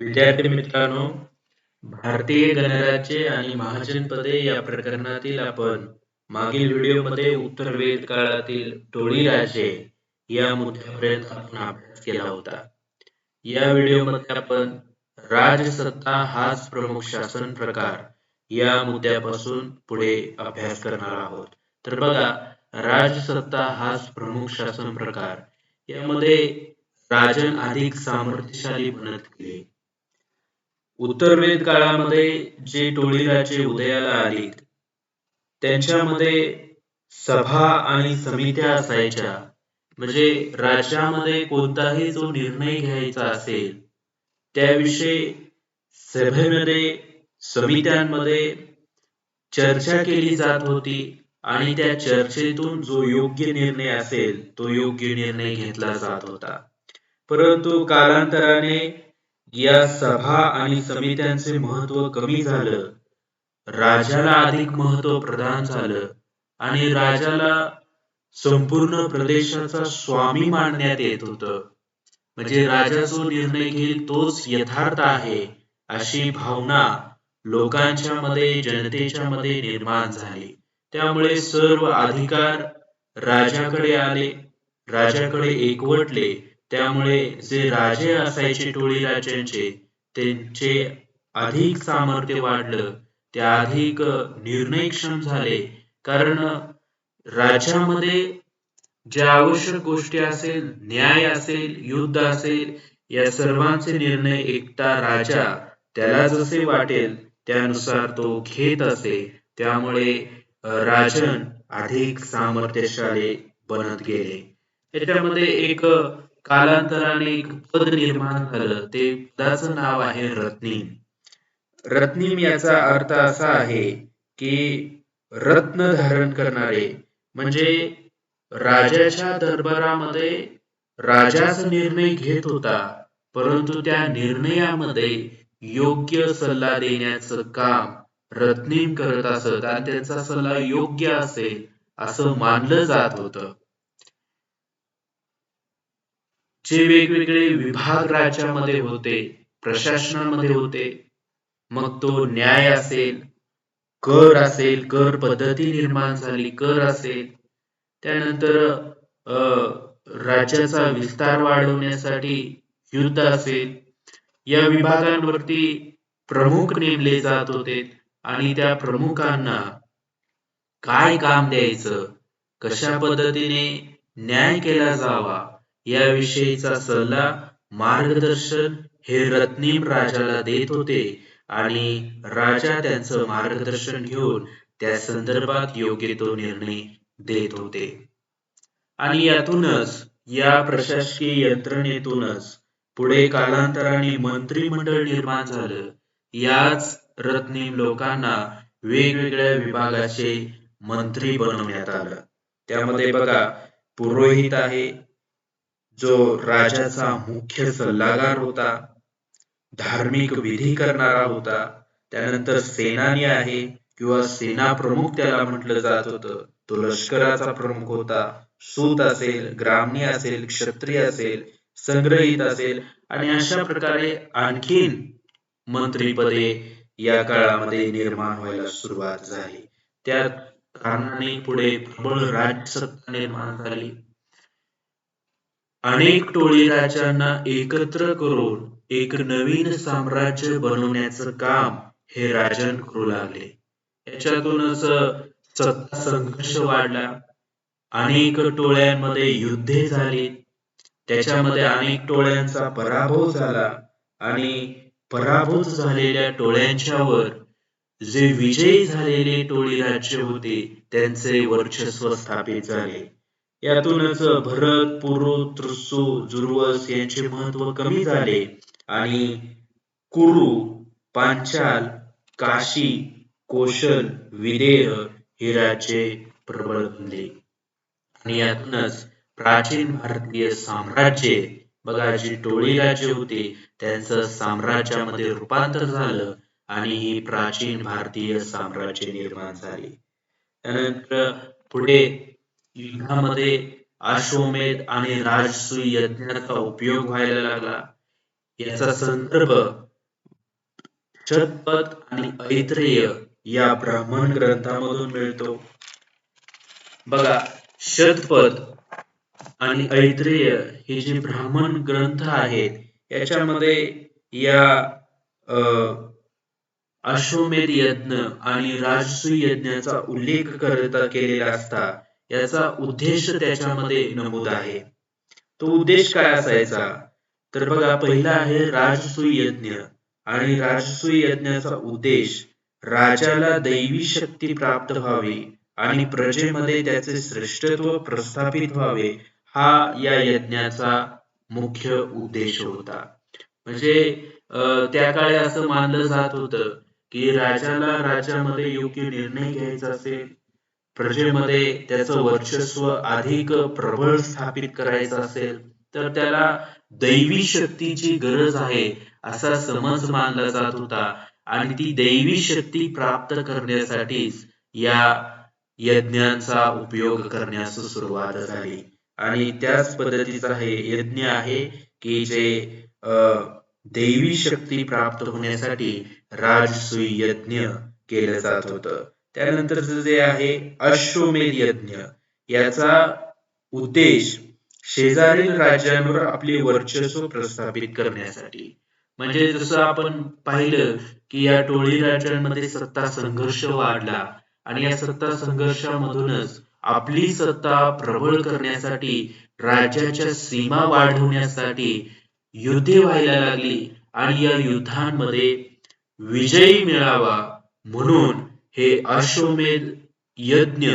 विद्यार्थी मित्रांनो भारतीय गणराज्य आणि महाजनपदे या प्रकरणातील आपण मागील व्हिडिओमध्ये उत्तर वेद काळातील टोळी राजे या मुद्द्यापर्यंत आपण अभ्यास केला होता. या व्हिडिओमध्ये आपण राजसत्ता हाच प्रमुख शासन प्रकार या मुद्द्यापासून पुढे अभ्यास करणार आहोत. तर बघा राजसत्ता हाच प्रमुख शासन प्रकार. यामध्ये राजन अधिक सामर्थ्यशाली बनत गेले. उत्तरवेद काळामध्ये जे टोळी राज्ये उदयाला आली त्यांच्यामध्ये सभा आणि समित्या असायच्या. म्हणजे राज्यामध्ये कोणताही जो निर्णय घ्यायचा असेल त्याविषयी सभेमध्ये समित्यांमध्ये चर्चा केली जात होती आणि त्या चर्चेतून जो योग्य निर्णय असेल तो योग्य निर्णय घेतला जात होता. परंतु कालांतराने या सभा आणि समित्यांचे महत्त्व कमी झालं. राजाला अधिक महत्त्व प्रदान झालं आणि राजाला संपूर्ण प्रदेशाचा स्वामी मानण्यात येत होत. म्हणजे राजा जो निर्णय घेईल तोच यथार्थ आहे अशी भावना लोकांच्या मध्ये जनतेच्या मध्ये निर्माण झाली. त्यामुळे सर्व अधिकार राजाकडे आले राजाकडे एकवटले त्यामुळे जे राजे असायचे टोळी राज्यांचे त्यांचे अधिक सामर्थ्य वाढलं. ते अधिक निर्णयक्षम झाले. कारण राज्यामध्ये ज्या आवश्यक गोष्टी असेल न्याय असेल युद्ध असेल या सर्वांचे निर्णय एकटा राजा त्याला जसे वाटेल त्यानुसार तो घेत असे. त्यामुळे राजन अधिक सामर्थ्यशाली बनत गेले. त्याच्यामध्ये एक कालांतराने एक पद निर्माण झालं ते पदाचं नाव आहे रत्नीम रत्नीम याचा अर्थ असा आहे की रत्न धारण करणारे म्हणजे राजाच्या दरबारामध्ये राजाचा निर्णय घेत होता परंतु त्या निर्णयामध्ये योग्य सल्ला देण्याचं काम रत्नीम करत असत आणि त्याचा सल्ला योग्य असेल असं मानलं जात होतं. जे वेगवेगळे विभाग राज्यामध्ये होते प्रशासनामध्ये होते मग तो न्याय असेल कर असेल कर पद्धती निर्माण झाली कर असेल त्यानंतर राज्याचा विस्तार वाढवण्यासाठी युद्ध असेल या विभागांवरती प्रमुख नेमले जात होते आणि त्या प्रमुखांना काय काम द्यायचं? कशा पद्धतीने न्याय केला जावा? याविषयीचा सल्ला मार्गदर्शन हे रत्नीम राजाला देत होते आणि राजा त्यांचं मार्गदर्शन घेऊन त्या संदर्भात योग्य तो निर्णय देत होते. आणि यातूनच या प्रशासकीय यंत्रणेतूनच पुढे कालांतराने मंत्रिमंडळ निर्माण झालं. याच रत्नीम लोकांना वेगवेगळ्या विभागाचे मंत्री बनवण्यात आलं. त्यामध्ये बघा पुरोहित आहे जो राजाचा मुख्य सल्लागार होता धार्मिक विधी करणारा होता त्यानंतर सेनानी आहे किंवा सेना प्रमुख त्याला म्हटलं जात होतं. तो लष्कराचा प्रमुख होता सूत असेल ग्रामणी असेल क्षत्रिय असेल संग्रहित असेल आणि अशा प्रकारे आणखीन मंत्रीपदे या काळामध्ये निर्माण व्हायला सुरुवात झाली. त्या कारणाने पुढे प्रबळ राजसत्ता निर्माण झाली. अनेक टोळी राजांना एकत्र करून एक नवीन साम्राज्य बनवण्याचं काम हे राजन करू लागले. याच्यातूनच सत्ता संघर्ष वाढला. अनेक टोळ्यांमध्ये युद्धे झाली. त्याच्यामध्ये अनेक टोळ्यांचा पराभव झाला आणि पराभूत झालेल्या टोळ्यांच्यावर जे विजयी झालेले टोळी राज्य होते त्यांचे वर्चस्व स्थापित झाले. यातूनच भरत पुरु त्रुसू जुर्वस यांचे महत्त्व कमी झाले. आणि कुरु पांचाल काशी कोशल विदेह हे राज्ये प्रबळ बनले. आणि यातूनच प्राचीन भारतीय साम्राज्य बघा जी टोळी राज्य होते त्यांचं साम्राज्यामध्ये रूपांतर झालं आणि ही प्राचीन भारतीय साम्राज्य निर्माण झाली. त्यानंतर पुढे युद्धामध्ये अश्वमेध आणि राजसूय यज्ञाचा उपयोग व्हायला लागला. याचा संदर्भ शतपथ आणि ऐत्रेय या ब्राह्मण ग्रंथामधून मिळतो. बघा शतपथ आणि ऐत्रेय हे जे ब्राह्मण ग्रंथ आहेत याच्यामध्ये या अं, अश्वमेध यज्ञ आणि राजसूय यज्ञाचा उल्लेख करता केलेला असता. याचा उद्देश त्याच्यामध्ये नमूद आहे. तो उद्देश काय असायचा? तर बघा पहिला आहे राजसूय यज्ञ आणि राजसूय यज्ञाचा उद्देश राजाला दैवी शक्ती प्राप्त व्हावी आणि प्रजेमध्ये त्याचे श्रेष्ठत्व प्रस्थापित व्हावे हा या यज्ञाचा मुख्य उद्देश होता. म्हणजे त्या काळी असं मानलं जात होतं की राजाला राज्यामध्ये योग्य निर्णय घ्यायचा असेल प्रजेमध्ये त्याचं वर्चस्व अधिक प्रबळ स्थापित करायचं असेल तर त्याला दैवी शक्तीची गरज आहे असा समज मानला जात होता. आणि ती दैवी शक्ती प्राप्त करण्यासाठीच या यज्ञांचा उपयोग करण्यास सुरुवात झाली. आणि त्याच पद्धतीचा हे यज्ञ आहे की जे दैवी शक्ती प्राप्त होण्यासाठी राजसूय यज्ञ केलं जात होतं. त्यानंतर जे आहे अश्वमेध यज्ञ. याचा उद्देश शेजारील राज्यांवर आपले वर्चस्व प्रस्थापित करण्यासाठी. म्हणजे जसं आपण पाहिलं की या टोळी राज्यांमध्ये सत्ता संघर्ष वाढला आणि या सत्ता संघर्षामधूनच आपली सत्ता प्रबळ करण्यासाठी राज्याच्या सीमा वाढवण्यासाठी युद्धे व्हायला लागली आणि या युद्धांमध्ये विजयी मिळावा म्हणून हे अश्वमेध यज्ञ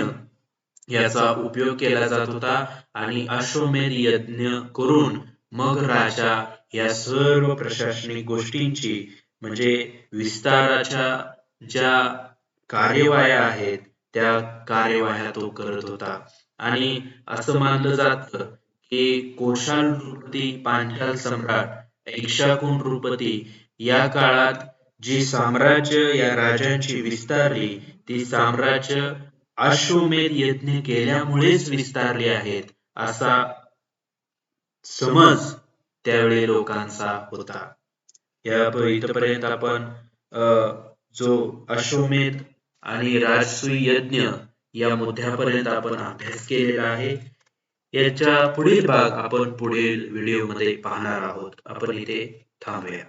याचा उपयोग केला जात होता आणि अश्वमेध यज्ञ करून मग राजा या सर्व प्रशासनिक गोष्टींची म्हणजे विस्ताराच्या ज्या कार्यवाह्या आहेत त्या कार्यवाह्या तो करत होता. आणि असं मानलं जात की कोशाल नृपती पांचाल सम्राट इक्षाकुण नृपती या काळात जी साम्राज्य या राजांची विस्तारली ती साम्राज्य अश्वमेध यज्ञ केल्यामुळेच विस्तारली आहेत असा समज त्यावेळी लोकांचा होता. या इथपर्यंत आपण जो अश्वमेध आणि राजसूय यज्ञ या मुद्द्यापर्यंत आपण अभ्यास केलेला आहे याच्या पुढील भाग आपण पुढील व्हिडिओमध्ये पाहणार आहोत. आपण इथे थांबूया.